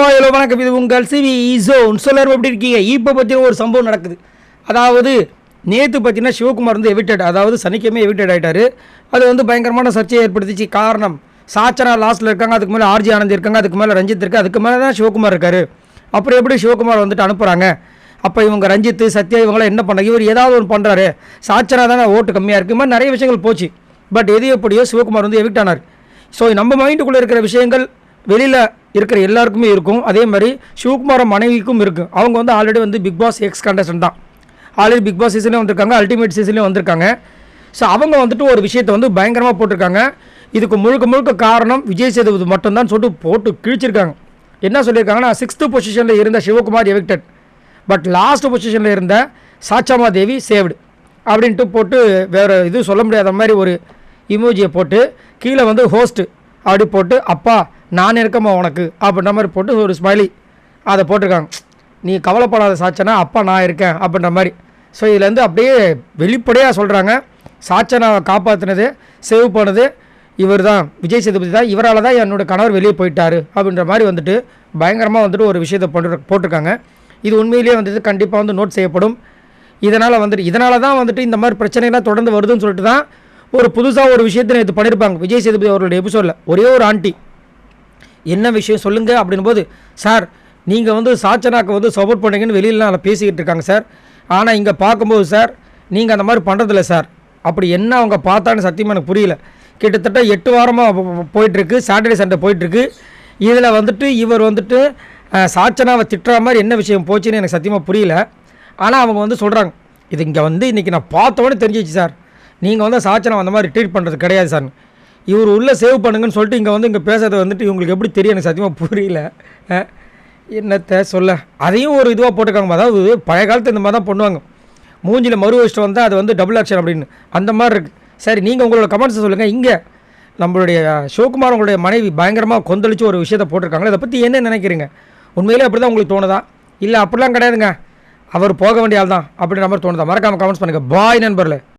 Hello வணக்கம். இது உங்கள் சிவி ஈசோன் சொல்லரும் எப்படி இருக்கீங்க? இப்போ பற்றின ஒரு சம்பவம் நடக்குது. அதாவது நேற்று பார்த்தீங்கன்னா சிவகுமார் வந்து எவிட்டட் அதாவது சனிக்கிழமை எவிட்டட் ஆகிட்டார் அது வந்து பயங்கரமான சர்ச்சையை ஏற்படுத்திச்சு. காரணம் சாச்சனா லாஸ்ட்டில் இருக்காங்க. அதுக்கு மேலே ஆர்ஜி ஆனந்த் இருக்காங்க. அதுக்கு மேலே ரஞ்சித் இருக்குது அதுக்கு மேலே தான் சிவகுமார் இருக்கார். அப்புறம் எப்படி சிவகுமார் வந்துட்டு அனுப்புகிறாங்க அப்போ இவங்க ரஞ்சித் சத்யா இவங்களாம் என்ன பண்ணுறாங்க இவர் ஏதாவது ஒன்று பண்ணுறாரு சாச்சனா தானே ஓட்டு கம்மியாக இருக்குது மாதிரி நிறைய விஷயங்கள் போச்சு. பட் எது எப்படியோ சிவகுமார் வந்து எவிக்ட் ஆனார். ஸோ நம்ம மைண்டுக்குள்ளே இருக்கிற விஷயங்கள் வெளியில் இருக்கிற எல்லாருக்குமே இருக்கும். அதே மாதிரி சிவகுமார மனைவிக்கும் இருக்கும் அவங்க வந்து ஆல்ரெடி வந்து பிக் பாஸ் எக்ஸ் கண்டஸ்டன் தான். ஆல்ரெடி பிக் பாஸ் சீசன்லேயும் வந்திருக்காங்க அல்டிமேட் சீசன்லேயும் வந்திருக்காங்க. ஸோ அவங்க வந்துட்டு ஒரு விஷயத்தை வந்து பயங்கரமாக போட்டிருக்காங்க. இதுக்கு முழுக்க முழுக்க காரணம் விஜய் சேதுபதி மட்டும்தான் சொல்லிட்டு போட்டு கிழிச்சிருக்காங்க. என்ன சொல்லியிருக்காங்கன்னா சிக்ஸ்த்து பொசிஷனில் இருந்த சிவகுமார் எவிக்டட் பட் லாஸ்ட் பொசிஷனில் இருந்த சாச்சாமா தேவி சேவ்டு அப்படின்ட்டு போட்டு வேறு இது சொல்ல முடியாத மாதிரி ஒரு இமோஜியை போட்டு கீழே வந்து ஹோஸ்ட்டு அப்படி போட்டு அப்பா நான் இருக்கமா உனக்கு? அப்படின்ற மாதிரி போட்டு ஒரு ஸ்மைலி அதை போட்டிருக்காங்க. நீ கவலைப்படாத சாச்சனா அப்பா நான் இருக்கேன் அப்படின்ற மாதிரி. ஸோ இதுலேருந்து அப்படியே வெளிப்படையாக சொல்கிறாங்க சாச்சனை காப்பாற்றினது சேவ் பண்ணது இவர் தான் விஜய் சேதுபதி தான். இவரால் தான் என்னோட கணவர் வெளியே போயிட்டாரு அப்படின்ற மாதிரி வந்துட்டு பயங்கரமாக வந்துட்டு ஒரு விஷயத்தை போட்டு போட்டிருக்காங்க. இது உண்மையிலேயே வந்துட்டு கண்டிப்பாக வந்து நோட் செய்யப்படும். இதனால் வந்துட்டு இதனால தான் வந்துட்டு இந்த மாதிரி பிரச்சனைலாம் தொடர்ந்து வருதுன்னு சொல்லிட்டு தான் ஒரு புதுசாக ஒரு விஷயத்தை நேற்று பண்ணியிருப்பாங்க விஜய் சேதுபதி அவர்களுடைய எபிசோடில் ஒரே ஒரு ஆண்டி. என்ன விஷயம் சொல்லுங்கள் அப்படின் போது சார் நீங்கள் வந்து சாச்சனாக்கு வந்து சப்போர்ட் பண்ணுறீங்கன்னு வெளியிலலாம் நான் பேசிக்கிட்டு இருக்காங்க சார். ஆனால் இங்கே பார்க்கும்போது சார் நீங்கள் அந்த மாதிரி பண்ணுறதில்ல சார். அப்படி என்ன அவங்க பார்த்தான்னு சத்தியமாக எனக்கு புரியல. கிட்டத்தட்ட எட்டு வாரமாக போயிட்டுருக்கு. சாட்டர்டே சண்டே போயிட்டுருக்கு. இதில் வந்துட்டு இவர் வந்துட்டு சாச்சனாவை திட்டுற மாதிரி என்ன விஷயம் போச்சுன்னு எனக்கு சத்தியமாக புரியல. ஆனால் அவங்க வந்து சொல்கிறாங்க இது இங்கே வந்து இன்றைக்கி நான் பார்த்தோன்னே தெரிஞ்சிச்சு சார். நீங்கள் வந்து சாச்சனை அந்த மாதிரி ட்ரீட் பண்ணுறது கிடையாது சார். இவர் உள்ளே சேவ் பண்ணுங்கன்னு சொல்லிட்டு இங்கே வந்து இங்கே பேசுறது வந்துட்டு இவங்களுக்கு எப்படி தெரியும்? எனக்கு சத்தியமாக புரியல. என்னத்த சொல்ல? அதையும் ஒரு இதுவாக போட்டுக்காங்க அதாவது பழைய காலத்து இந்த மாதிரி தான் பண்ணுவாங்க. மூஞ்சில் மறு வச்சுட்டு வந்தால் அது வந்து டபுள் ஆக்ஷன் அப்படின்னு. அந்த மாதிரி இருக்குது சரி நீங்கள் உங்களோட கமெண்ட்ஸை சொல்லுங்கள் இங்கே நம்மளுடைய சிவகுமார் உங்களுடைய மனைவி பயங்கரமாக கொந்தளிச்சு ஒரு விஷயத்தை போட்டிருக்காங்களே இதை பற்றி என்ன நினைக்கிறீங்க? உண்மையிலே அப்படி தான் உங்களுக்கு தோணுதா? இல்லை அப்படிலாம் கிடையாதுங்க. அவர் போக வேண்டிய ஆள் தான் அப்படின்ற மாதிரி தோணுதா? மறக்காமல் கமெண்ட்ஸ் பண்ணுங்கள் பாய் நண்பர்களே.